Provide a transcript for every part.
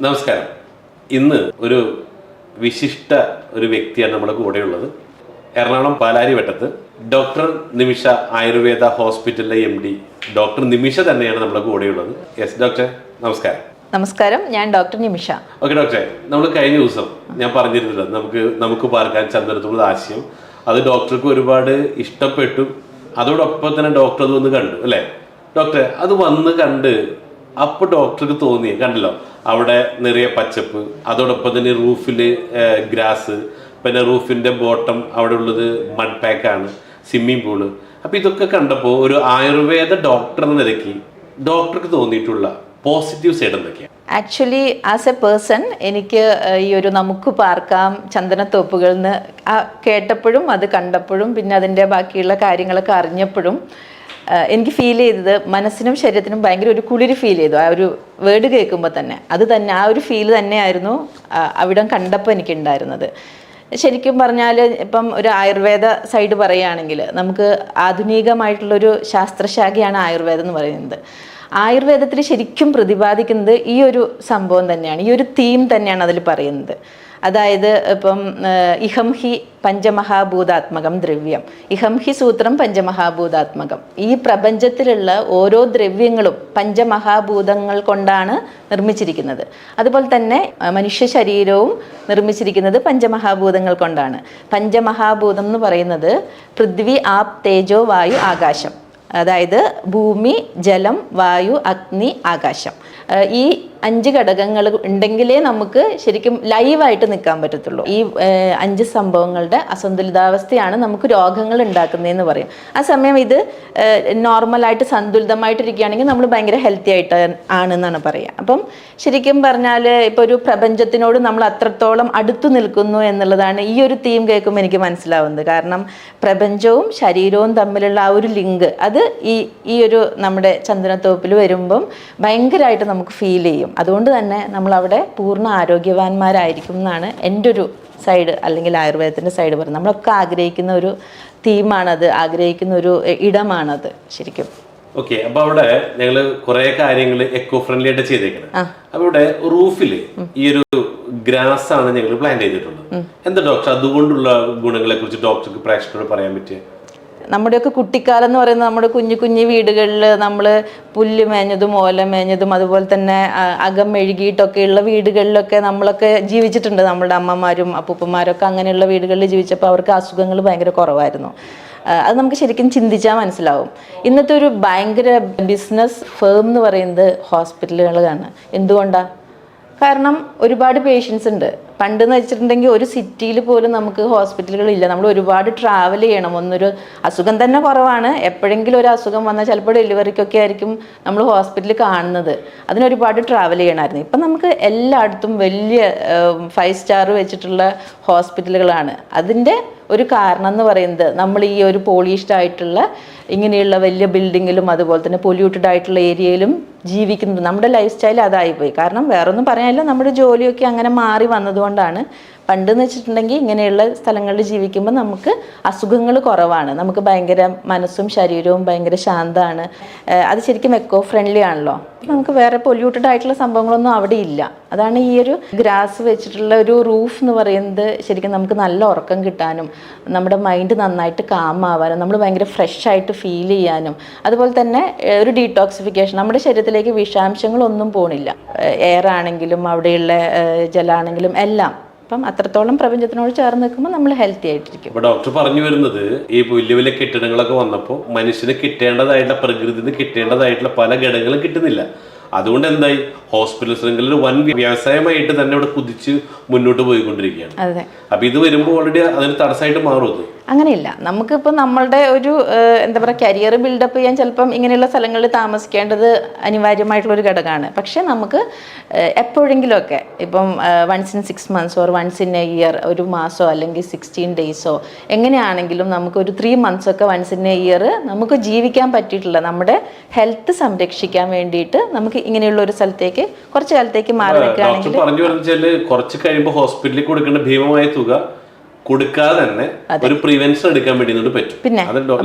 നമസ്കാരം. ഇന്ന് ഒരു വിശിഷ്ട ഒരു വ്യക്തിയാണ് നമ്മുടെ കൂടെയുള്ളത്. എറണാകുളം പാലാരി വട്ടത്ത് ഡോക്ടർ നിമിഷ ആയുർവേദ ഹോസ്പിറ്റലിലെ എം ഡി ഡോക്ടർ നിമിഷ തന്നെയാണ് നമ്മുടെ കൂടെയുള്ളത്. യെസ് ഡോക്ടർ നമസ്കാരം. നമസ്കാരം ഞാൻ ഡോക്ടർ നിമിഷ. ഓക്കെ ഡോക്ടർ നമ്മൾ കഴിഞ്ഞ ദിവസം ഞാൻ പറഞ്ഞിരുന്നില്ല നമുക്ക് നമുക്ക് പാർക്കാൻ ചന്ദ്രത്തുള്ള ആശയം. അത് ഡോക്ടർക്ക് ഒരുപാട് ഇഷ്ടപ്പെട്ടു. അതോടൊപ്പം തന്നെ ഡോക്ടർ അത് വന്ന് കണ്ടു അല്ലേ? ഡോക്ടറെ അത് വന്ന് കണ്ട് അപ്പോൾ ഡോക്ടർക്ക് തോന്നി കണ്ടല്ലോ? അവിടെ നിറയെ പച്ചപ്പ് അതോടൊപ്പം തന്നെ റൂഫിൽ ഗ്രാസ് പിന്നെ റൂഫിന്റെ ബോട്ടം അവിടെ ഉള്ളത് മഡ് പാക്കാണ് സ്വിമ്മിംഗ് പൂൾ അപ്പോൾ ഇതൊക്കെ കണ്ടപ്പോൾ ഒരു ആയുർവേദ ഡോക്ടർ എന്ന നിലയ്ക്ക് ഡോക്ടർക്ക് തോന്നിയിട്ടുള്ള പോസിറ്റീവ് സൈഡ് എന്തൊക്കെയാണ് ആക്ച്വലി ആസ് എ പേഴ്സൺ എനിക്ക് ഈ ഒരു നമുക്ക് പാർക്കാം ചന്ദനത്തോപ്പുകളിൽ നിന്ന് കേട്ടപ്പോഴും അത് കണ്ടപ്പോഴും പിന്നെ അതിന്റെ ബാക്കിയുള്ള കാര്യങ്ങളൊക്കെ അറിഞ്ഞപ്പോഴും എനിക്ക് ഫീൽ ചെയ്തത് മനസ്സിനും ശരീരത്തിനും ഭയങ്കര ഒരു കുളിര് ഫീൽ ചെയ്തു. ആ ഒരു വേർഡ് കേൾക്കുമ്പോൾ തന്നെ. അത് തന്നെ ആ ഒരു ഫീൽ തന്നെയായിരുന്നു അവിടം കണ്ടപ്പോൾ എനിക്കുണ്ടായിരുന്നത്. ശരിക്കും പറഞ്ഞാൽ ഇപ്പം ഒരു ആയുർവേദ സൈഡ് പറയുകയാണെങ്കിൽ നമുക്ക് ആധുനികമായിട്ടുള്ളൊരു ശാസ്ത്രശാഖയാണ് ആയുർവേദം എന്ന് പറയുന്നത്. ആയുർവേദത്തിൽ ശരിക്കും പ്രതിപാദിക്കുന്നത് ഈ ഒരു സംഭവം തന്നെയാണ് ഈ ഒരു തീം തന്നെയാണ് അതിൽ പറയുന്നത്. അതായത് ഇപ്പം ഇഹം ഹി പഞ്ചമഹാഭൂതാത്മകം ദ്രവ്യം. ഇഹം ഹി സൂത്രം പഞ്ചമഹാഭൂതാത്മകം. ഈ പ്രപഞ്ചത്തിലുള്ള ഓരോ ദ്രവ്യങ്ങളും പഞ്ചമഹാഭൂതങ്ങൾ കൊണ്ടാണ് നിർമ്മിച്ചിരിക്കുന്നത്. അതുപോലെ തന്നെ മനുഷ്യ ശരീരവും നിർമ്മിച്ചിരിക്കുന്നത് പഞ്ചമഹാഭൂതങ്ങൾ കൊണ്ടാണ്. പഞ്ചമഹാഭൂതം എന്ന് പറയുന്നത് പൃഥ്വി ആപ് തേജോ വായു ആകാശം. അതായത് ഭൂമി ജലം വായു അഗ്നി ആകാശം. ഈ അഞ്ച് ഘടകങ്ങൾ ഉണ്ടെങ്കിലേ നമുക്ക് ശരിക്കും ലൈവായിട്ട് നിൽക്കാൻ പറ്റത്തുള്ളൂ. ഈ അഞ്ച് സംഭവങ്ങളുടെ അസന്തുലിതാവസ്ഥയാണ് നമുക്ക് രോഗങ്ങൾ ഉണ്ടാക്കുന്നതെന്ന് പറയും. ആ സമയം ഇത് നോർമലായിട്ട് സന്തുലിതമായിട്ടിരിക്കുകയാണെങ്കിൽ നമ്മൾ ഭയങ്കര ഹെൽത്തി ആയിട്ട് ആണെന്നാണ് പറയുക. അപ്പം ശരിക്കും പറഞ്ഞാൽ ഇപ്പോൾ ഒരു പ്രപഞ്ചത്തിനോട് നമ്മൾ അത്രത്തോളം അടുത്തു നിൽക്കുന്നു എന്നുള്ളതാണ് ഈ ഒരു തീം കേൾക്കുമ്പോൾ എനിക്ക് മനസ്സിലാവുന്നത്. കാരണം പ്രപഞ്ചവും ശരീരവും തമ്മിലുള്ള ആ ഒരു ലിങ്ക് അത് ഈ ഈ ഒരു നമ്മുടെ ചന്ദനത്തോപ്പിൽ വരുമ്പം ഭയങ്കരമായിട്ട് നമുക്ക് ഫീൽ ചെയ്യും. അതുകൊണ്ട് തന്നെ നമ്മൾ അവിടെ പൂർണ ആരോഗ്യവാന്മാരായിരിക്കും എന്നാണ് എന്റെ ഒരു സൈഡ് അല്ലെങ്കിൽ ആയുർവേദത്തിന്റെ സൈഡ് പറയുന്നത്. നമ്മളൊക്കെ ആഗ്രഹിക്കുന്ന ഒരു തീമാണത് ആഗ്രഹിക്കുന്ന ഒരു ഇടമാണത് ശരിക്കും. ഓക്കെ അപ്പൊ അവിടെ ഞങ്ങൾ കുറെ കാര്യങ്ങൾ എക്കോ ഫ്രണ്ട്ലി ആയിട്ട് ചെയ്തേക്കണം. അപ്പൊ ഇവിടെ റൂഫിൽ ഈ ഒരു ഗ്രാസ് ആണ് ഞങ്ങൾ പ്ലാൻ ചെയ്തിട്ടുള്ളത് എന്താ ഡോക്ടർ അതുകൊണ്ടുള്ള ഗുണങ്ങളെ കുറിച്ച് ഡോക്ടർക്ക് പ്രേക്ഷകരോട് പറയാൻ പറ്റിയ നമ്മുടെയൊക്കെ കുട്ടിക്കാലം എന്ന് പറയുന്നത് നമ്മുടെ കുഞ്ഞു കുഞ്ഞു വീടുകളിൽ നമ്മൾ പുല്ല് മേഞ്ഞതും ഓല മേഞ്ഞതും അതുപോലെ തന്നെ അകം മെഴുകിയിട്ടൊക്കെയുള്ള വീടുകളിലൊക്കെ നമ്മളൊക്കെ ജീവിച്ചിട്ടുണ്ട്. നമ്മുടെ അമ്മമാരും അപ്പൂപ്പന്മാരൊക്കെ അങ്ങനെയുള്ള വീടുകളിൽ ജീവിച്ചപ്പോൾ അവർക്ക് അസുഖങ്ങൾ ഭയങ്കര കുറവായിരുന്നു. അത് നമുക്ക് ശരിക്കും ചിന്തിച്ചാൽ മനസ്സിലാവും. ഇന്നത്തെ ഒരു ഭയങ്കര ബിസിനസ് ഫേം എന്ന് പറയുന്നത് ഹോസ്പിറ്റലുകളാണ്. എന്തുകൊണ്ടാണ് കാരണം ഒരുപാട് പേഷ്യൻസ് ഉണ്ട്. പണ്ടെന്ന് വെച്ചിട്ടുണ്ടെങ്കിൽ ഒരു സിറ്റിയിൽ പോലും നമുക്ക് ഹോസ്പിറ്റലുകളില്ല. നമ്മൾ ഒരുപാട് ട്രാവൽ ചെയ്യണം. ഒന്നൊരു അസുഖം തന്നെ കുറവാണ്. എപ്പോഴെങ്കിലും ഒരു അസുഖം വന്നാൽ ചിലപ്പോൾ ഡെലിവറിക്കൊക്കെ ആയിരിക്കും നമ്മൾ ഹോസ്പിറ്റലിൽ കാണുന്നത്. അതിനൊരുപാട് ട്രാവൽ ചെയ്യണമായിരുന്നു. ഇപ്പം നമുക്ക് എല്ലായിടത്തും വലിയ ഫൈവ് സ്റ്റാർ വെച്ചിട്ടുള്ള ഹോസ്പിറ്റലുകളാണ് അതിന്റെ ഒരു കാരണം എന്ന് പറയുന്നത് നമ്മൾ ഈ ഒരു പോളിഷ്ഡ് ആയിട്ടുള്ള ഇങ്ങനെയുള്ള വലിയ ബിൽഡിങ്ങിലും അതുപോലെ തന്നെ പൊല്യൂട്ടഡ് ആയിട്ടുള്ള ഏരിയയിലും ജീവിക്കുന്നത് നമ്മുടെ ലൈഫ് സ്റ്റൈൽ അതായിപ്പോയി. കാരണം വേറൊന്നും പറയാനില്ല നമ്മുടെ ജോലിയൊക്കെ അങ്ങനെ മാറി വന്നതുകൊണ്ടാണ് പണ്ടെന്ന് വെച്ചിട്ടുണ്ടെങ്കിൽ ഇങ്ങനെയുള്ള സ്ഥലങ്ങളിൽ ജീവിക്കുമ്പോൾ നമുക്ക് അസുഖങ്ങൾ കുറവാണ്. നമുക്ക് ഭയങ്കര മനസ്സും ശരീരവും ഭയങ്കര ശാന്തമാണ് അത് ശരിക്കും എക്കോ ഫ്രണ്ട്ലി ആണല്ലോ നമുക്ക് വേറെ പൊല്യൂട്ടഡ് ആയിട്ടുള്ള സംഭവങ്ങളൊന്നും അവിടെ ഇല്ല. അതാണ് ഈ ഒരു ഗ്രാസ് വെച്ചിട്ടുള്ള ഒരു റൂഫ് എന്ന് പറയുന്നത് ശരിക്കും നമുക്ക് നല്ല ഉറക്കം കിട്ടാനും നമ്മുടെ മൈൻഡ് നന്നായിട്ട് കാം ആവാനും നമ്മൾ ഭയങ്കര ഫ്രഷ് ആയിട്ട് ഫീൽ ചെയ്യാനും അതുപോലെ തന്നെ ഒരു ഡീടോക്സിഫിക്കേഷൻ നമ്മുടെ ശരീരത്തിലേക്ക് വിഷാംശങ്ങളൊന്നും പോണില്ല. എയർ ആണെങ്കിലും അവിടെയുള്ള ജലമാണെങ്കിലും എല്ലാം അപ്പം അത്രത്തോളം പ്രപഞ്ചത്തിനോട് ചേർന്ന് നിൽക്കുമ്പോൾ നമ്മൾ ഹെൽത്തി ആയിട്ടിരിക്കും. അപ്പൊ ഡോക്ടർ പറഞ്ഞു വരുന്നത് ഈ വലിയ വലിയ കെട്ടിടങ്ങളൊക്കെ വന്നപ്പോൾ മനുഷ്യന് കിട്ടേണ്ടതായിട്ടുള്ള പ്രകൃതിയിൽ നിന്ന് കിട്ടേണ്ടതായിട്ടുള്ള പല ഘടകങ്ങളും കിട്ടുന്നില്ല. അതുകൊണ്ട് എന്തായി? ഹോസ്പിറ്റൽ ശൃംഖല വൻ വ്യവസായമായിട്ട് തന്നെ ഇവിടെ കുതിച്ച് മുന്നോട്ട് പോയിക്കൊണ്ടിരിക്കുകയാണ്. അപ്പൊ ഇത് വരുമ്പോൾ ഓൾറെഡി അതിന് തടസ്സമായിട്ട് മാറും അത്. അങ്ങനെയില്ല. നമുക്കിപ്പോൾ നമ്മളുടെ ഒരു എന്താ പറയുക കരിയർ ബിൽഡപ്പ് ചെയ്യാൻ ചിലപ്പം ഇങ്ങനെയുള്ള സ്ഥലങ്ങളിൽ താമസിക്കേണ്ടത് അനിവാര്യമായിട്ടുള്ളൊരു ഘടകമാണ്. പക്ഷേ നമുക്ക് എപ്പോഴെങ്കിലുമൊക്കെ ഇപ്പം once in six months or once in a year ഒരു മാസമോ അല്ലെങ്കിൽ സിക്സ്റ്റീൻ ഡേയ്സോ എങ്ങനെയാണെങ്കിലും നമുക്ക് ഒരു ത്രീ മന്ത്സ് ഒക്കെ വൺസ് ഇൻ എ ഇയർ നമുക്ക് ജീവിക്കാൻ പറ്റിയിട്ടില്ല നമ്മുടെ ഹെൽത്ത് സംരക്ഷിക്കാൻ വേണ്ടിയിട്ട് നമുക്ക് ഇങ്ങനെയുള്ള ഒരു സ്ഥലത്തേക്ക് കുറച്ച് കാലത്തേക്ക് മാറി നിൽക്കുകയാണെങ്കിൽ കുറച്ച് കഴിയുമ്പോൾ ഹോസ്പിറ്റലിൽ കൊടുക്കേണ്ട ഭീമമായ തുക കൊടുക്കാതെ തന്നെ ഒരു പ്രിവെൻഷൻ എടുക്കാൻ വേണ്ടി പറ്റും. പിന്നെ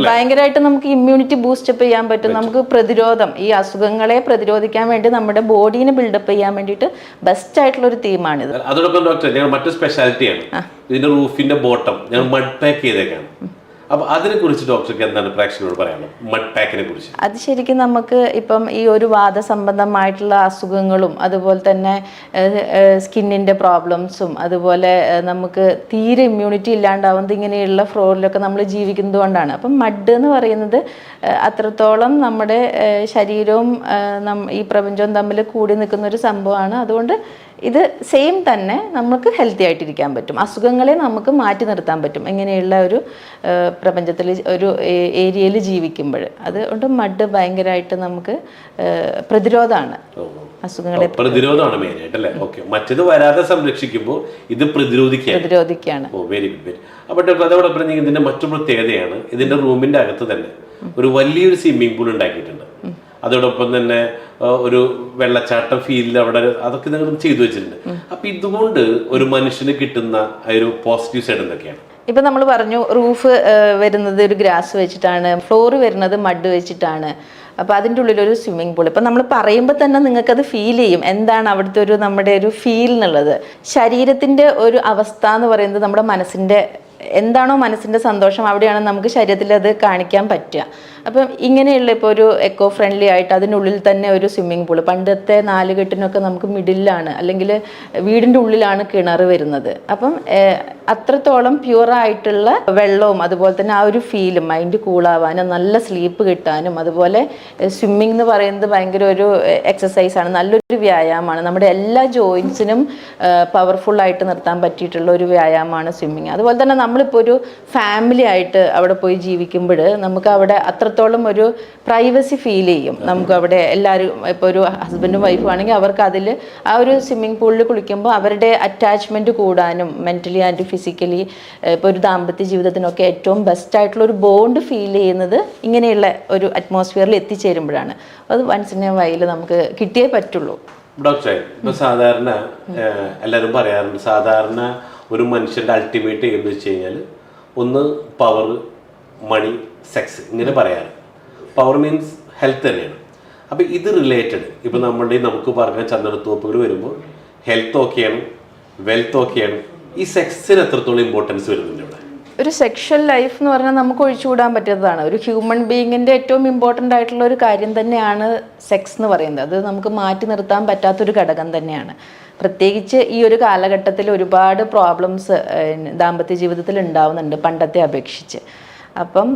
ഭയങ്കരമായിട്ട് നമുക്ക് ഇമ്മ്യൂണിറ്റി ബൂസ്റ്റപ്പ് ചെയ്യാൻ പറ്റും. നമുക്ക് പ്രതിരോധം ഈ അസുഖങ്ങളെ പ്രതിരോധിക്കാൻ വേണ്ടി നമ്മുടെ ബോഡീനെ ബിൽഡപ്പ് ചെയ്യാൻ വേണ്ടിട്ട് ബെസ്റ്റ് ആയിട്ടുള്ള ഒരു തീമാണിത് അതോടൊപ്പം ഡോക്ടർ ഞങ്ങൾ മറ്റൊരു സ്പെഷ്യാലിറ്റിയാണ് ഇതിന്റെ റൂഫിന്റെ ബോട്ടം ഞങ്ങൾ മഡ് പാക്ക് ചെയ്തേക്കാണ്. കുറിച്ച് മഡ് പാക്കിനെ കുറിച്ച് അത് ശരിക്കും നമുക്ക് ഇപ്പം ഈ ഒരു വാദസംബന്ധമായിട്ടുള്ള അസുഖങ്ങളും അതുപോലെ തന്നെ സ്കിന്നിന്റെ പ്രോബ്ലംസും അതുപോലെ നമുക്ക് തീരെ ഇമ്മ്യൂണിറ്റി ഇല്ലാണ്ടാവുന്നത് ഇങ്ങനെയുള്ള ഫ്ലോറിലൊക്കെ നമ്മൾ ജീവിക്കുന്നത് കൊണ്ടാണ്. അപ്പം മഡ് എന്ന് പറയുന്നത് അത്രത്തോളം നമ്മുടെ ശരീരവും ഈ പ്രപഞ്ചവും തമ്മിൽ കൂടി നിൽക്കുന്ന ഒരു സംഭവമാണ്. അതുകൊണ്ട് ഇത് സെയിം തന്നെ നമുക്ക് ഹെൽത്തി ആയിട്ടിരിക്കാൻ പറ്റും. അസുഖങ്ങളെ നമുക്ക് മാറ്റി നിർത്താൻ പറ്റും. ഇങ്ങനെയുള്ള ഒരു പ്രപഞ്ചത്തിൽ ഒരു ഏരിയയിൽ ജീവിക്കുമ്പോൾ. അതുകൊണ്ട് മഡ് ഭയങ്കരമായിട്ട് നമുക്ക് പ്രതിരോധമാണ്. അസുഖങ്ങളെ പ്രതിരോധമാണ് മെയിൻ ആയിട്ട് അല്ലേ? ഓക്കെ മറ്റേത് വരാതെ സംരക്ഷിക്കുമ്പോൾ ഇത് പ്രതിരോധിക്കുക പ്രതിരോധിക്കുകയാണ്. ഓ വെരി ഗുഡ് വെരി അപ്പൊ ഡോക്ടർ അതോടൊപ്പം തന്നെ ഇതിന്റെ മറ്റു പ്രത്യേകതയാണ് ഇതിന്റെ റൂമിന്റെ അകത്ത് തന്നെ ഒരു വലിയൊരു സ്വിമ്മിംഗ് പൂൾ ഉണ്ടാക്കിയിട്ടുണ്ട്. അതോടൊപ്പം തന്നെ ഒരു വെള്ളച്ചാട്ടം ഫീലിൽ അവിടെ അതൊക്കെ നിങ്ങൾ ചെയ്തു വെച്ചിട്ടുണ്ട്. അപ്പൊ ഇതുകൊണ്ട് ഒരു മനുഷ്യന് കിട്ടുന്ന ഒരു പോസിറ്റീവ് സൈഡ് എന്തൊക്കെയാണ്? ഇപ്പം നമ്മൾ പറഞ്ഞു റൂഫ് വരുന്നത് ഒരു ഗ്രാസ് വെച്ചിട്ടാണ് ഫ്ലോർ വരുന്നത് മഡ് വെച്ചിട്ടാണ്. അപ്പോൾ അതിന്റെ ഉള്ളിലൊരു സ്വിമ്മിംഗ് പൂൾ ഇപ്പം നമ്മൾ പറയുമ്പോൾ തന്നെ നിങ്ങൾക്കത് ഫീൽ ചെയ്യും. എന്താണ് അവിടുത്തെ ഒരു നമ്മുടെ ഒരു ഫീൽ എന്നുള്ളത്. ശരീരത്തിന്റെ ഒരു അവസ്ഥ എന്ന് പറയുന്നത് നമ്മുടെ മനസ്സിന്റെ എന്താണോ മനസ്സിന്റെ സന്തോഷം അവിടെയാണ് നമുക്ക് ശരീരത്തിൽ അത് കാണിക്കാൻ പറ്റുക. അപ്പം ഇങ്ങനെയുള്ള ഇപ്പോൾ ഒരു എക്കോ ഫ്രണ്ട്ലി ആയിട്ട് അതിനുള്ളിൽ തന്നെ ഒരു സ്വിമ്മിംഗ് പൂൾ പണ്ടത്തെ നാലുകെട്ടിനൊക്കെ നമുക്ക് മിഡിലാണ് അല്ലെങ്കിൽ വീടിന്റെ ഉള്ളിലാണ് കിണർ വരുന്നത്. അപ്പം അത്രത്തോളം പ്യുവറായിട്ടുള്ള വെള്ളവും അതുപോലെ തന്നെ ആ ഒരു ഫീലും മൈൻഡ് കൂളാവാനും നല്ല സ്ലീപ്പ് കിട്ടാനും അതുപോലെ സ്വിമ്മിംഗ് എന്ന് പറയുന്നത് ഭയങ്കര ഒരു എക്സസൈസാണ് നല്ലൊരു വ്യായാമമാണ്. നമ്മുടെ എല്ലാ ജോയിൻസിനും പവർഫുൾ ആയിട്ട് നിർത്താൻ പറ്റിയിട്ടുള്ള ഒരു വ്യായാമമാണ് സ്വിമ്മിങ് അതുപോലെ തന്നെ നമ്മളിപ്പോൾ ഒരു ഫാമിലി ആയിട്ട് അവിടെ പോയി ജീവിക്കുമ്പോൾ നമുക്ക് അവിടെ അത്രത്തോളം ഒരു പ്രൈവസി ഫീൽ ചെയ്യും. നമുക്ക് അവിടെ എല്ലാവരും ഇപ്പോൾ ഒരു ഹസ്ബൻഡും വൈഫും ആണെങ്കിൽ അവർക്ക് അതിൽ ആ ഒരു സ്വിമ്മിംഗ് പൂളിൽ കുളിക്കുമ്പോൾ അവരുടെ അറ്റാച്ച്മെന്റ് കൂടാനും മെന്റലി ആൻഡ് ഫിസിക്കലി ഇപ്പോൾ ഒരു ദാമ്പത്യ ജീവിതത്തിനൊക്കെ ഏറ്റവും ബെസ്റ്റ് ആയിട്ടുള്ള ഒരു ബോണ്ട് ഫീൽ ചെയ്യുന്നത് ഇങ്ങനെയുള്ള ഒരു അറ്റ്മോസ്ഫിയറിൽ എത്തിച്ചേരുമ്പോഴാണ്. അത് വൺസ് ഇൻ എ വൈയിൽ നമുക്ക് കിട്ടിയേ പറ്റുള്ളൂ. ഡോക്ടറെ ഇപ്പൊ സാധാരണ എല്ലാവരും പറയാറുണ്ട് സാധാരണ ഒരു മനുഷ്യന്റെ അൾട്ടിമേറ്റ് എന്ന് വെച്ച് കഴിഞ്ഞാൽ ഒന്ന് പവർ മണി സെക്സ് ഇങ്ങനെ പറയാറ്. പവർ മീൻസ് ഹെൽത്ത് തന്നെയാണ്. അപ്പോൾ ഇത് റിലേറ്റഡ് ഇപ്പം നമ്മളുടെ നമുക്ക് പറഞ്ഞ ചന്ദ്രത്തോപ്പുകൾ വരുമ്പോൾ ഹെൽത്ത് ഓക്കെയാണ് വെൽത്ത് ഓക്കെയാണ് ഈ സെക്സിന് എത്രത്തോളം ഇമ്പോർട്ടൻസ് വരുന്നുണ്ട് ഇവിടെ? ഒരു സെക്ഷൽ ലൈഫ് എന്ന് പറഞ്ഞാൽ നമുക്ക് ഒഴിച്ചുകൂടാൻ പറ്റുന്നതാണ്. ഒരു ഹ്യൂമൻ ബീയിങ്ങിന്റെ ഏറ്റവും ഇമ്പോർട്ടന്റ് ആയിട്ടുള്ള ഒരു കാര്യം തന്നെയാണ് സെക്സ് എന്ന് പറയുന്നത്. അത് നമുക്ക് മാറ്റി നിർത്താൻ പറ്റാത്തൊരു ഘടകം തന്നെയാണ്. പ്രത്യേകിച്ച് ഈ ഒരു കാലഘട്ടത്തിൽ ഒരുപാട് പ്രോബ്ലംസ് ദാമ്പത്യ ജീവിതത്തിൽ ഉണ്ടാവുന്നുണ്ട് പണ്ടത്തെ അപേക്ഷിച്ച്. അപ്പം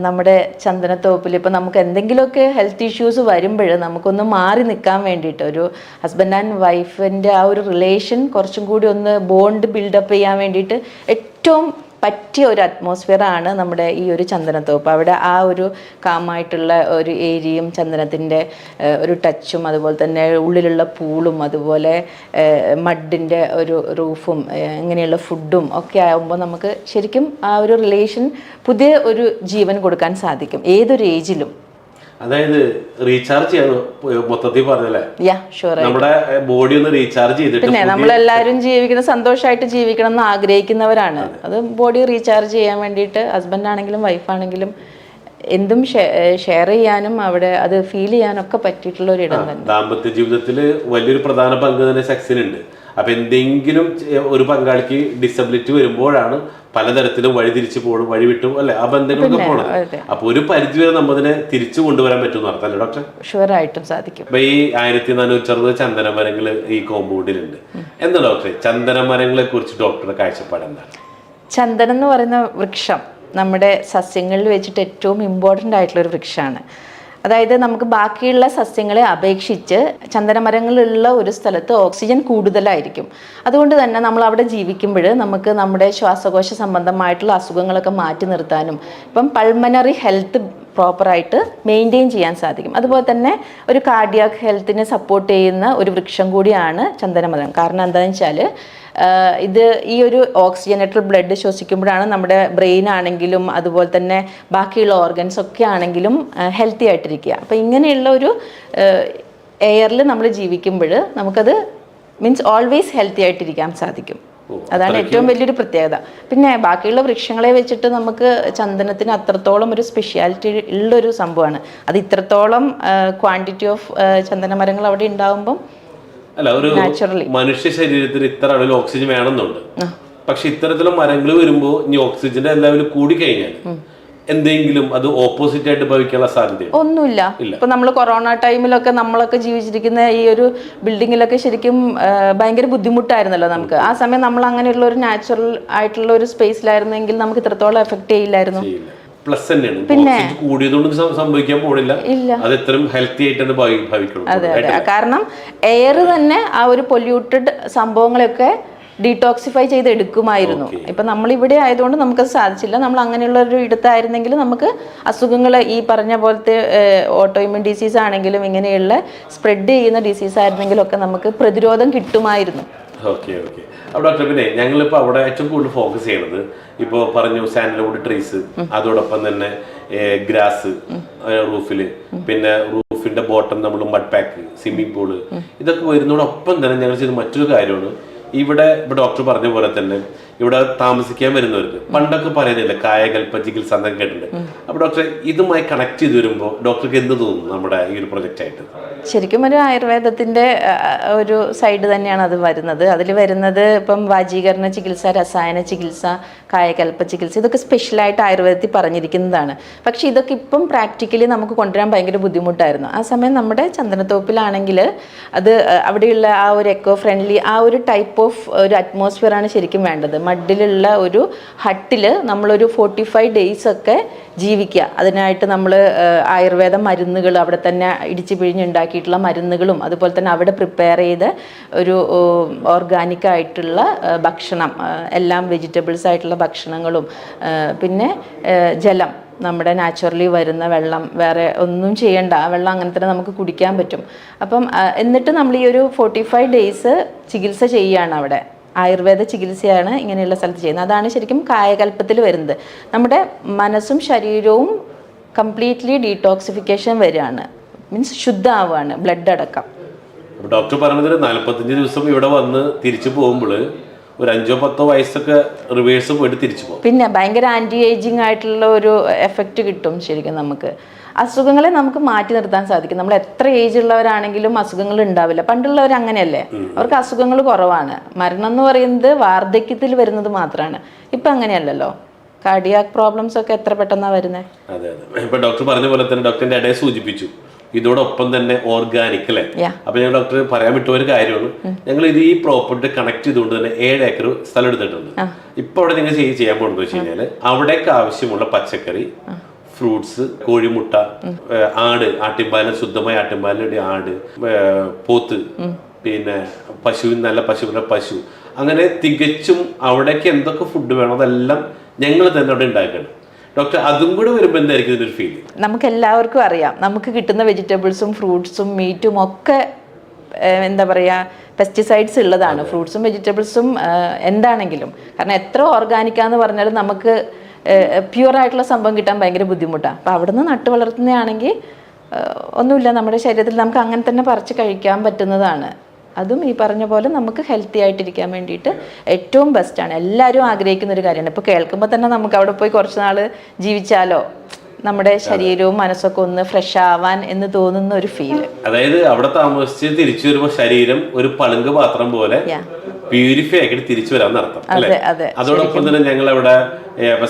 നമ്മുടെ ചന്ദനത്തോപ്പിൽ ഇപ്പം നമുക്ക് എന്തെങ്കിലുമൊക്കെ ഹെൽത്ത് ഇഷ്യൂസ് വരുമ്പോൾ നമുക്കൊന്ന് മാറി നിൽക്കാൻ വേണ്ടിയിട്ട് ഒരു ഹസ്ബൻഡ് ആൻഡ് വൈഫിന്റെ ആ ഒരു റിലേഷൻ കുറച്ചും കൂടി ഒന്ന് ബോണ്ട് ബിൽഡപ്പ് ചെയ്യാൻ വേണ്ടിയിട്ട് ഏറ്റവും പറ്റിയ ഒരു അറ്റ്മോസ്ഫിയറാണ് നമ്മുടെ ഈ ഒരു ചന്ദനത്തോപ്പ്. അവിടെ ആ ഒരു കാമായിട്ടുള്ള ഒരു ഏരിയയും ചന്ദനത്തിന്റെ ഒരു ടച്ചും അതുപോലെ തന്നെ ഉള്ളിലുള്ള പൂളും അതുപോലെ മഡിന്റെ ഒരു റൂഫും ഇങ്ങനെയുള്ള ഫുഡും ഒക്കെ ആകുമ്പോൾ നമുക്ക് ശരിക്കും ആ ഒരു റിലേഷൻ പുതിയ ഒരു ജീവൻ കൊടുക്കാൻ സാധിക്കും. ഏതൊരു ഏജിലും അതായത് റീചാർജ് ചെയ്യാൻ മൊത്തത്തിൽ പറഞ്ഞല്ലേ? നമ്മുടെ ബോഡി ഒന്ന് റീചാർജ് ചെയ്തിട്ട് പിന്നെ നമ്മളെല്ലാവരും ജീവിക്കുന്ന സന്തോഷമായിട്ട് ജീവിക്കണം എന്ന് ആഗ്രഹിക്കുന്നവരാണ്. അത്. ബോഡി റീചാർജ് ചെയ്യാൻ വേണ്ടിയിട്ട് ഹസ്ബൻഡ് ആണെങ്കിലും വൈഫാണെങ്കിലും എന്തും ഷെയർ ചെയ്യാനും അവിടെ അത് ഫീൽ ചെയ്യാനൊക്കെ പറ്റിയിട്ടുള്ള ഒരു ഇടം ദാമ്പത്യ ജീവിതത്തിൽ വലിയൊരു പ്രധാന പങ്ക് തന്നെ സെക്സിനുണ്ട് അപ്പൊ എന്തെങ്കിലും ഒരു പങ്കാളിക്ക് ഡിസബിലിറ്റി വരുമ്പോഴാണ് പലതരത്തിലും വഴി തിരിച്ചു പോകും വഴി വിട്ടും അല്ലെ? ആ ബന്ധങ്ങളൊക്കെ പോകണം അപ്പൊ ഒരു പരിധി വരെ നമ്മതിനെ തിരിച്ചു കൊണ്ടുവരാൻ പറ്റും അല്ലേ ഡോക്ടർ ഷുവറായിട്ടും സാധിക്കും. അപ്പൊ ഈ ആയിരത്തി നാനൂറ്റി അറുപത് ചന്ദന മരങ്ങൾ ഈ കോമ്പൗണ്ടിലുണ്ട്. എന്താ ഡോക്ടറെ ചന്ദന മരങ്ങളെ കുറിച്ച് ഡോക്ടറുടെ കാഴ്ചപ്പാട് എന്താണ്? ചന്ദനം എന്ന് പറയുന്ന വൃക്ഷം നമ്മുടെ സസ്യങ്ങളിൽ വെച്ചിട്ട് ഏറ്റവും ഇമ്പോർട്ടന്റ് ആയിട്ടുള്ള ഒരു വൃക്ഷമാണ്. അതായത് നമുക്ക് ബാക്കിയുള്ള സസ്യങ്ങളെ അപേക്ഷിച്ച് ചന്ദനമരങ്ങളുള്ള ഒരു സ്ഥലത്ത് ഓക്സിജൻ കൂടുതലായിരിക്കും. അതുകൊണ്ട് തന്നെ നമ്മൾ അവിടെ ജീവിക്കുമ്പോൾ നമുക്ക് നമ്മുടെ ശ്വാസകോശ സംബന്ധമായിട്ടുള്ള അസുഖങ്ങളൊക്കെ മാറ്റി നിർത്താനും ഇപ്പം പൾമനറി ഹെൽത്ത് പ്രോപ്പറായിട്ട് മെയിന്റെയിൻ ചെയ്യാൻ സാധിക്കും. അതുപോലെ തന്നെ ഒരു കാർഡിയാക് ഹെൽത്തിനെ സപ്പോർട്ട് ചെയ്യുന്ന ഒരു വൃക്ഷം കൂടിയാണ് ചന്ദനമരം കാരണം എന്താണെന്ന് വെച്ചാൽ ഇത് ഈ ഒരു ഓക്സിജനേറ്റർ ബ്ലഡ് ശ്വസിക്കുമ്പോഴാണ് നമ്മുടെ ബ്രെയിൻ ആണെങ്കിലും അതുപോലെ തന്നെ ബാക്കിയുള്ള ഓർഗൻസ് ഒക്കെ ആണെങ്കിലും ഹെൽത്തി ആയിട്ടിരിക്കുക. അപ്പോൾ ഇങ്ങനെയുള്ള ഒരു എയറിൽ നമ്മൾ ജീവിക്കുമ്പോൾ നമുക്കത് മീൻസ് ഓൾവേസ് ഹെൽത്തി ആയിട്ടിരിക്കാൻ സാധിക്കും. അതാണ് ഏറ്റവും വലിയൊരു പ്രത്യേകത. പിന്നെ ബാക്കിയുള്ള വൃക്ഷങ്ങളെ വെച്ചിട്ട് നമുക്ക് ചന്ദനത്തിന് അത്രത്തോളം ഒരു സ്പെഷ്യാലിറ്റി ഉള്ളൊരു സംഭവമാണ്. അത് ഇത്രത്തോളം ക്വാണ്ടിറ്റി ഓഫ് ചന്ദന മരങ്ങൾ അവിടെ ഉണ്ടാകുമ്പം അല്ല ഒരു. മനുഷ്യ ശരീരത്തിന് ഇത്ര അളവിൽ ഓക്സിജൻ വേണമെന്നുണ്ട്. പക്ഷെ ഇത്തരത്തിലുള്ള മരങ്ങൾ വരുമ്പോൾ ഇനി ഓക്സിജന്റെ എല്ലാവരും കൂടി കഴിഞ്ഞാൽ എന്തെങ്കിലും അത് ഓപ്പോസിറ്റ് ആയിട്ട് ഭവിക്കാനുള്ള സാധ്യത ഒന്നുമില്ല. ഇപ്പൊ നമ്മൾ കൊറോണ ടൈമിലൊക്കെ നമ്മളൊക്കെ ജീവിച്ചിരിക്കുന്ന ഈ ഒരു ബിൽഡിങ്ങിലൊക്കെ ശരിക്കും ഭയങ്കര ബുദ്ധിമുട്ടായിരുന്നല്ലോ നമുക്ക്. ആ സമയം നമ്മൾ അങ്ങനെയുള്ള ഒരു നാച്ചുറൽ ആയിട്ടുള്ള ഒരു സ്പേസിലായിരുന്നെങ്കിൽ നമുക്ക് ഇത്രത്തോളം എഫക്ട് ചെയ്യില്ലായിരുന്നു. പ്ലസ് തന്നെയാണ്. പിന്നെ കൂടിയതുകൊണ്ട് സംഭവിക്കാൻ പോണില്ല. അത് എത്രയും ഹെൽത്തി ആയിട്ടാണ് ഭാവി- ഭവിക്കണം അതെ കാരണം എയർ തന്നെ ആ ഒരു പൊല്യൂട്ടഡ് സംഭവങ്ങളെയൊക്കെ ഡീടോക്സിഫൈ ചെയ്ത് എടുക്കുമായിരുന്നു ഇപ്പൊ നമ്മൾ ഇവിടെ ആയതുകൊണ്ട് നമുക്കത് സാധിച്ചില്ല. നമ്മൾ അങ്ങനെയുള്ള ഒരു ഇടത്തായിരുന്നെങ്കിൽ നമുക്ക് അസുഖങ്ങൾ ഈ പറഞ്ഞ പോലത്തെ ഓട്ടോയിമ്യൂൺ ഡിസീസ് ആണെങ്കിലും ഇങ്ങനെയുള്ള സ്പ്രെഡ് ചെയ്യുന്ന ഡിസീസ് ആയിരുന്നെങ്കിലും ഒക്കെ നമുക്ക് പ്രതിരോധം കിട്ടുമായിരുന്നു. ഓക്കെ ഓക്കെ അപ്പോൾ ഡോക്ടർ പിന്നെ ഞങ്ങളിപ്പോൾ അവിടെ ഏറ്റവും കൂടുതൽ ഫോക്കസ് ചെയ്യണത് ഇപ്പോൾ പറഞ്ഞു സാൻഡൽവുഡ് ട്രീസ് അതോടൊപ്പം തന്നെ ഗ്രാസ് റൂഫിൽ പിന്നെ റൂഫിന്റെ ബോട്ടം നമ്മൾ മഡ് പാക്ക് സ്വിമ്മിംഗ് പൂൾ ഇതൊക്കെ വരുന്നതോടൊപ്പം തന്നെ ഞങ്ങൾ ചെയ്ത മറ്റൊരു കാര്യമാണ് ഇവിടെ ഇപ്പൊ ഡോക്ടർ പറഞ്ഞ പോലെ തന്നെ ഇവിടെ താമസിക്കാൻ വരുന്നവർക്ക്. പണ്ടൊക്കെ പറയുന്നില്ല കായകൽപ്പ ചികിത്സ എന്നൊക്കെ കേട്ടിട്ടുണ്ട്. അപ്പൊ ഡോക്ടറെ ഇതുമായി കണക്ട് ചെയ്ത് വരുമ്പോൾ ഡോക്ടർക്ക് എന്ത് തോന്നുന്നു നമ്മുടെ ഈ ഒരു പ്രൊജക്റ്റ് ആയിട്ട്? ശരിക്കും ഒരു ആയുർവേദത്തിന്റെ ഒരു സൈഡ് തന്നെയാണ് അത് വരുന്നത്. അതിൽ വരുന്നത് ഇപ്പം വാജീകരണ ചികിത്സ രസായന ചികിത്സ കായകൽപ്പ ചികിത്സ ഇതൊക്കെ സ്പെഷ്യലായിട്ട് ആയുർവേദത്തിൽ പറഞ്ഞിരിക്കുന്നതാണ്. പക്ഷെ ഇതൊക്കെ ഇപ്പം പ്രാക്ടിക്കലി നമുക്ക് കൊണ്ടുവരാൻ ഭയങ്കര ബുദ്ധിമുട്ടായിരുന്നു. ആ സമയം നമ്മുടെ ചന്ദനത്തോപ്പിലാണെങ്കിൽ അത് അവിടെയുള്ള ആ ഒരു എക്കോ ഫ്രണ്ട്ലി ആ ഒരു ടൈപ്പ് ഓഫ് ഒരു അറ്റ്മോസ്ഫിയർ ആണ് ശരിക്കും വേണ്ടത്. മഡിലുള്ള ഒരു ഹട്ടിൽ നമ്മളൊരു ഫോർട്ടി ഫൈവ് ഡേയ്സ് ഒക്കെ ജീവിക്കുക. അതിനായിട്ട് നമ്മൾ ആയുർവേദ മരുന്നുകൾ അവിടെ തന്നെ ഇടിച്ച് പിഴിഞ്ഞുണ്ടാക്കിയിട്ടുള്ള മരുന്നുകളും അതുപോലെ തന്നെ അവിടെ പ്രിപ്പയർ ചെയ്ത ഒരു ഓർഗാനിക് ആയിട്ടുള്ള ഭക്ഷണം എല്ലാം വെജിറ്റബിൾസ് ആയിട്ടുള്ള ഭക്ഷണങ്ങളും പിന്നെ ജലം നമ്മുടെ നാച്ചുറലി വരുന്ന വെള്ളം വേറെ ഒന്നും ചെയ്യണ്ട. ആ വെള്ളം അങ്ങനെ തന്നെ നമുക്ക് കുടിക്കാൻ പറ്റും. അപ്പം എന്നിട്ട് നമ്മൾ ഈ ഒരു ഫോർട്ടി ഫൈവ് ഡേയ്സ് ചികിത്സ ചെയ്യുകയാണ് അവിടെ. ആയുർവേദ ചികിത്സയാണ് ഇങ്ങനെയുള്ള സ്ഥലത്ത് ചെയ്യുന്നത്. അതാണ് ശരിക്കും കായകൽപ്പത്തിൽ വരുന്നത്. നമ്മുടെ മനസ്സും ശരീരവും കംപ്ലീറ്റ്ലി ഡീടോക്സിഫിക്കേഷൻ വരികയാണ്. മീൻസ് ശുദ്ധമാവുകയാണ് ബ്ലഡ് അടക്കം. ഡോക്ടർ പറഞ്ഞത് നാൽപ്പത്തഞ്ച് ദിവസം ഇവിടെ വന്ന് തിരിച്ചു പോകുമ്പോൾ ഒരു അഞ്ചോ പത്തോ വയസ്സൊക്കെ റിവേഴ്സ് പോയിട്ട് തിരിച്ചു പോകും. പിന്നെ ഭയങ്കര ആന്റി ഏജിങ് ആയിട്ടുള്ള ഒരു എഫക്റ്റ് കിട്ടും ശരിക്കും നമുക്ക്. അസുഖങ്ങളെ നമുക്ക് മാറ്റി നിർത്താൻ സാധിക്കും. നമ്മൾ എത്ര ഏജ് ഉള്ളവരാണെങ്കിലും അസുഖങ്ങൾ ഉണ്ടാവില്ല. പണ്ടുള്ളവർ അങ്ങനെയല്ലേ? അവർക്ക് അസുഖങ്ങൾ കുറവാണ്. മരണം എന്ന് പറയുന്നത് വാർദ്ധക്യത്തിൽ വരുന്നത് മാത്രമാണ് ഇപ്പം അങ്ങനെയല്ലല്ലോ. കാർഡിയാക് പ്രോബ്ലംസ് ഒക്കെ എത്ര പെട്ടെന്നാണ് വരുന്നത് അതെ അതെ. ഇപ്പൊ ഡോക്ടർ പറഞ്ഞ പോലെ തന്നെ ഡോക്ടറിന്റെ ഇടയിൽ സൂചിപ്പിച്ചു. ഇതോടൊപ്പം തന്നെ ഓർഗാനിക് അല്ലേ. അപ്പൊ ഞാൻ ഡോക്ടർ പറയാൻ വിട്ട ഒരു കാര്യമാണ്. ഞങ്ങൾ ഇത് ഈ പ്രോപ്പർട്ടി കണക്ട് ചെയ്തുകൊണ്ട് തന്നെ ഏഴ് ഏക്കർ സ്ഥലം എടുത്തിട്ടുണ്ട്. ഇപ്പൊ അവിടെ നിങ്ങൾ ചെയ്യ- ചെയ്യാൻ പോകുന്നത് വെച്ച് കഴിഞ്ഞാൽ? അവിടേക്ക് ആവശ്യമുള്ള പച്ചക്കറി ഫ്രൂട്ട്സ് കോഴിമുട്ട ആട് ആട്ടിൻപാലം ശുദ്ധമായ ആട്ടിൻപാലിന് വേണ്ടി ആട് പോത്ത് പിന്നെ പശുവിൻ നല്ല പശുവിന്റെ പശു. അങ്ങനെ തികച്ചും അവിടേക്ക് എന്തൊക്കെ ഫുഡ് വേണോ അതെല്ലാം ഞങ്ങൾ തന്നെ അവിടെ ഉണ്ടാക്കണം. ഡോക്ടർ അതും കൂടെ വരുമ്പോൾ എന്തായിരിക്കും ഫീൽ നമുക്ക് എല്ലാവർക്കും അറിയാം. നമുക്ക് കിട്ടുന്ന വെജിറ്റബിൾസും ഫ്രൂട്ട്സും മീറ്റും ഒക്കെ എന്താ പറയുക പെസ്റ്റിസൈഡ്സ് ഉള്ളതാണ്. ഫ്രൂട്ട്സും വെജിറ്റബിൾസും എന്താണെങ്കിലും. കാരണം എത്ര ഓർഗാനിക്കാന്ന് പറഞ്ഞാലും നമുക്ക് പ്യുവർ ആയിട്ടുള്ള സംഭവം കിട്ടാൻ ഭയങ്കര ബുദ്ധിമുട്ടാണ് അപ്പോൾ അവിടുന്ന് നട്ട് വളർത്തുന്നതാണെങ്കിൽ ഒന്നുമില്ല. നമ്മുടെ ശരീരത്തിൽ നമുക്ക് അങ്ങനെ തന്നെ പറിച്ച് കഴിക്കാൻ പറ്റുന്നതാണ്. അതും ഈ പറഞ്ഞ പോലെ നമുക്ക് ഹെൽത്തി ആയിട്ടിരിക്കാൻ വേണ്ടിയിട്ട് ഏറ്റവും ബെസ്റ്റാണ് എല്ലാവരും ആഗ്രഹിക്കുന്ന ഒരു കാര്യമാണ്. ഇപ്പോൾ കേൾക്കുമ്പോൾ തന്നെ നമുക്ക് അവിടെ പോയി കുറച്ച് നാൾ ജീവിച്ചാലോ? നമ്മുടെ ശരീരവും മനസ്സൊക്കെ ഒന്ന് ഫ്രഷ് ആവാൻ എന്ന് തോന്നുന്ന ഒരു ഫീൽ അതായത് അവിടെ താമസിച്ച് തിരിച്ചു വരുമ്പോൾ ശരീരം ഒരു പളുങ്ക് പാത്രം പോലെ പ്യൂരിഫൈ ആക്കിയിട്ട് തിരിച്ചു വരാൻ അർത്ഥം അല്ലേ? അതോടൊപ്പം തന്നെ ഞങ്ങൾ അവിടെ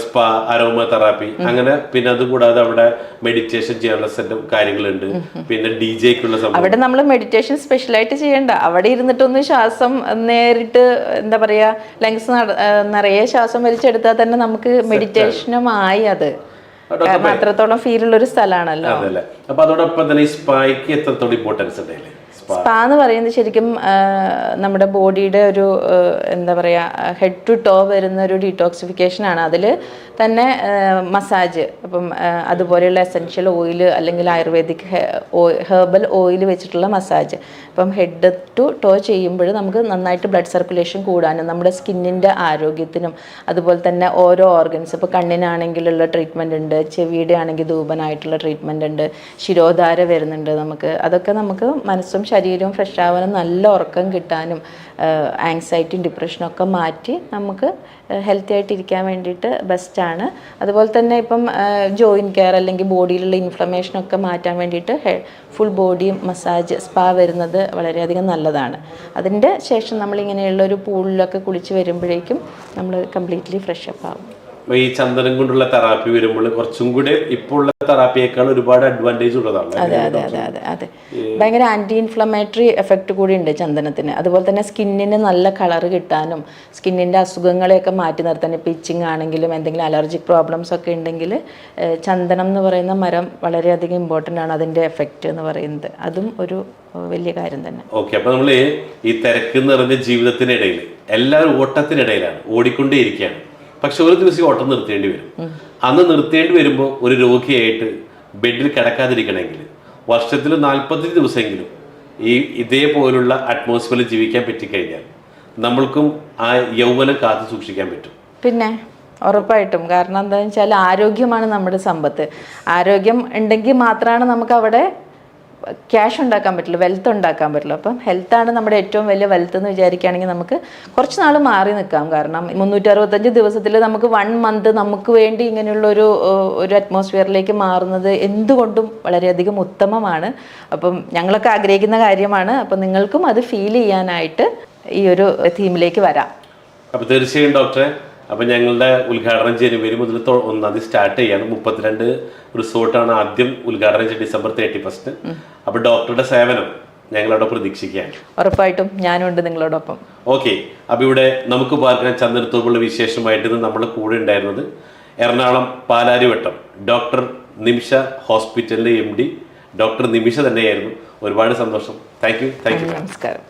സ്പാ അരോമ തെറാപ്പി അങ്ങനെ പിന്നെ അത് കൂടാതെ അവിടെ മെഡിറ്റേഷൻ ചെയ്യാനുള്ള സെറ്റും കാര്യങ്ങളുണ്ട്. പിന്നെ ഡി ജെക്കുള്ള സംഭവം. അവിടെ നമ്മൾ മെഡിറ്റേഷൻ സ്പെഷ്യലായിട്ട് ചെയ്യണ്ട. അവിടെ ഇരുന്നിട്ടൊന്ന് ശ്വാസം നേരിട്ട് എന്താ പറയാ ലങ്സ് നിറയെ ശ്വാസം വലിച്ചെടുത്താൽ തന്നെ നമുക്ക് മെഡിറ്റേഷനുമായി അത്. കാരണം അത്രത്തോളം ഫീലുള്ള ഒരു സ്ഥലമാണല്ലോ അതല്ലേ. അപ്പൊ അതോടൊപ്പം തന്നെ ഈ സ്പായ്ക്ക് എത്രത്തോളം ഇമ്പോർട്ടൻസ് ഉണ്ടല്ലേ സ്പാ എന്ന് പറയുന്നത് ശരിക്കും നമ്മുടെ ബോഡിയുടെ ഒരു എന്താ പറയുക ഹെഡ് ടു ടോ വരുന്ന ഒരു ഡീടോക്സിഫിക്കേഷൻ ആണ്. അതിൽ തന്നെ മസാജ് അപ്പം അതുപോലെയുള്ള എസെൻഷ്യൽ ഓയിൽ അല്ലെങ്കിൽ ആയുർവേദിക് ഹെർബൽ ഓയിൽ വെച്ചിട്ടുള്ള മസാജ് അപ്പം ഹെഡ് ടു ടോ ചെയ്യുമ്പോൾ നമുക്ക് നന്നായിട്ട് ബ്ലഡ് സർക്കുലേഷൻ കൂടാനും നമ്മുടെ സ്കിന്നിന്റെ ആരോഗ്യത്തിനും അതുപോലെ തന്നെ ഓരോ ഓർഗൻസ് ഇപ്പോൾ കണ്ണിനാണെങ്കിലുള്ള ട്രീറ്റ്മെന്റ് ഉണ്ട് ചെവിയുടെ ആണെങ്കിൽ ധൂപനായിട്ടുള്ള ട്രീറ്റ്മെന്റ് ഉണ്ട് ശിരോധാര വരുന്നുണ്ട് നമുക്ക്. അതൊക്കെ നമുക്ക് മനസ്സും ശരീരവും ഫ്രഷ് ആവാനും നല്ല ഉറക്കം കിട്ടാനും ആങ്സൈറ്റിയും ഡിപ്രഷനും ഒക്കെ മാറ്റി നമുക്ക് ഹെൽത്തി ആയിട്ടിരിക്കാൻ വേണ്ടിയിട്ട് ബെസ്റ്റാണ് അതുപോലെ തന്നെ ഇപ്പം ജോയിൻ കെയർ അല്ലെങ്കിൽ ബോഡിയിലുള്ള ഇൻഫ്ലമേഷനൊക്കെ മാറ്റാൻ വേണ്ടിയിട്ട് ഫുൾ ബോഡി മസാജ് സ്പാ വരുന്നത് വളരെയധികം നല്ലതാണ്. അതിന്റെ ശേഷം നമ്മളിങ്ങനെയുള്ള ഒരു പൂളിലൊക്കെ കുളിച്ച് വരുമ്പോഴേക്കും നമ്മൾ കംപ്ലീറ്റ്ലി ഫ്രഷ് അപ്പ് ആവും. ഈ ചന്ദനം കൊണ്ടുള്ള തെറാപ്പി വരുമ്പോൾ കുറച്ചും കൂടെ ഇപ്പോൾ ഉള്ള തെറാപ്പിയേക്കാൾ ഒരുപാട് അഡ്വാന്റേജ് ഉള്ളതാണ്. അതെ അതെ അതെ അതെ അതെ. ഭയങ്കര ആന്റി ഇൻഫ്ലമേറ്ററി എഫക്റ്റ് കൂടി ഉണ്ട് ചന്ദനത്തിന്. അതുപോലെ തന്നെ സ്കിന്നിന് നല്ല കളർ കിട്ടാനും സ്കിന്നിന്റെ അസുഖങ്ങളെയൊക്കെ മാറ്റി നിർത്താൻ പിച്ചിങ് ആണെങ്കിലും എന്തെങ്കിലും അലർജിക് പ്രോബ്ലംസ് ഒക്കെ ഉണ്ടെങ്കിൽ ചന്ദനം എന്ന് പറയുന്ന മരം വളരെയധികം ഇമ്പോർട്ടന്റ് ആണ് അതിന്റെ എഫക്റ്റ് എന്ന് പറയുന്നത്. അതും ഒരു വലിയ കാര്യം തന്നെ. ഓക്കെ അപ്പൊ നമ്മൾ ഈ തിരക്ക് നിറഞ്ഞ ജീവിതത്തിനിടയിൽ എല്ലാവരും ഓട്ടത്തിനിടയിലാണ് ഓടിക്കൊണ്ടേയിരിക്കുകയാണ് പക്ഷെ ഒരു ദിവസം ഓട്ടം നിർത്തേണ്ടി വരും. അന്ന് നിർത്തേണ്ടി വരുമ്പോൾ ഒരു രോഗിയായിട്ട് ബെഡിൽ കിടക്കാതിരിക്കണമെങ്കിൽ വർഷത്തിൽ നാൽപ്പത്തഞ്ച് ദിവസമെങ്കിലും ഈ ഇതേപോലുള്ള അറ്റ്മോസ്ഫിയറിൽ ജീവിക്കാൻ പറ്റിക്കഴിഞ്ഞാൽ നമ്മൾക്കും ആ യൗവനം കാത്തു സൂക്ഷിക്കാൻ പറ്റും. പിന്നെ ഉറപ്പായിട്ടും കാരണം എന്താണെന്ന് വെച്ചാൽ ആരോഗ്യമാണ് നമ്മുടെ സമ്പത്ത്. ആരോഗ്യം ഉണ്ടെങ്കിൽ മാത്രമാണ് നമുക്ക് അവിടെ ക്യാഷ് ഉണ്ടാക്കാൻ പറ്റില്ല വെൽത്ത് ഉണ്ടാക്കാൻ പറ്റില്ല. അപ്പം ഹെൽത്താണ് നമ്മുടെ ഏറ്റവും വലിയ വെൽത്ത് എന്ന് വിചാരിക്കുകയാണെങ്കിൽ നമുക്ക് കുറച്ച് നാൾ മാറി നിൽക്കാം. കാരണം മുന്നൂറ്റി അറുപത്തഞ്ച് ദിവസത്തിൽ നമുക്ക് വൺ മന്ത് നമുക്ക് വേണ്ടി ഇങ്ങനെയുള്ള ഒരു ഒരു അറ്റ്മോസ്ഫിയറിലേക്ക് മാറുന്നത് എന്തുകൊണ്ടും വളരെയധികം ഉത്തമമാണ്. അപ്പം ഞങ്ങളൊക്കെ ആഗ്രഹിക്കുന്ന കാര്യമാണ്. അപ്പം നിങ്ങൾക്കും അത് ഫീൽ ചെയ്യാനായിട്ട് ഈ ഒരു തീമിലേക്ക് വരാം. അപ്പോൾ തീർച്ചയായും ഡോക്ടറെ അപ്പോൾ ഞങ്ങളുടെ ഉദ്ഘാടനം ജനുവരി മുതൽ ഒന്നാം തീയതി സ്റ്റാർട്ട് ചെയ്യാണ്. മുപ്പത്തിരണ്ട് റിസോർട്ടാണ് ആദ്യം ഉദ്ഘാടനം ചെയ്ത് ഡിസംബർ തേർട്ടി ഫസ്റ്റ് അപ്പോൾ ഡോക്ടറുടെ സേവനം ഞങ്ങളവിടെ പ്രതീക്ഷിക്കുകയാണ്. ഉറപ്പായിട്ടും ഞാനുണ്ട് നിങ്ങളോടൊപ്പം. ഓക്കെ അപ്പോൾ ഇവിടെ നമുക്ക് പാർക്കാൻ ചന്ദനത്തോടുള്ള വിശേഷമായിട്ട് ഇന്ന് നമ്മുടെ കൂടെ ഉണ്ടായിരുന്നത് എറണാകുളം പാലാരിവട്ടം. ഡോക്ടർ നിമിഷ ഹോസ്പിറ്റലിലെ എം ഡി ഡോക്ടർ നിമിഷ തന്നെയായിരുന്നു. ഒരുപാട് സന്തോഷം. താങ്ക് യു താങ്ക് യു നമസ്കാരം.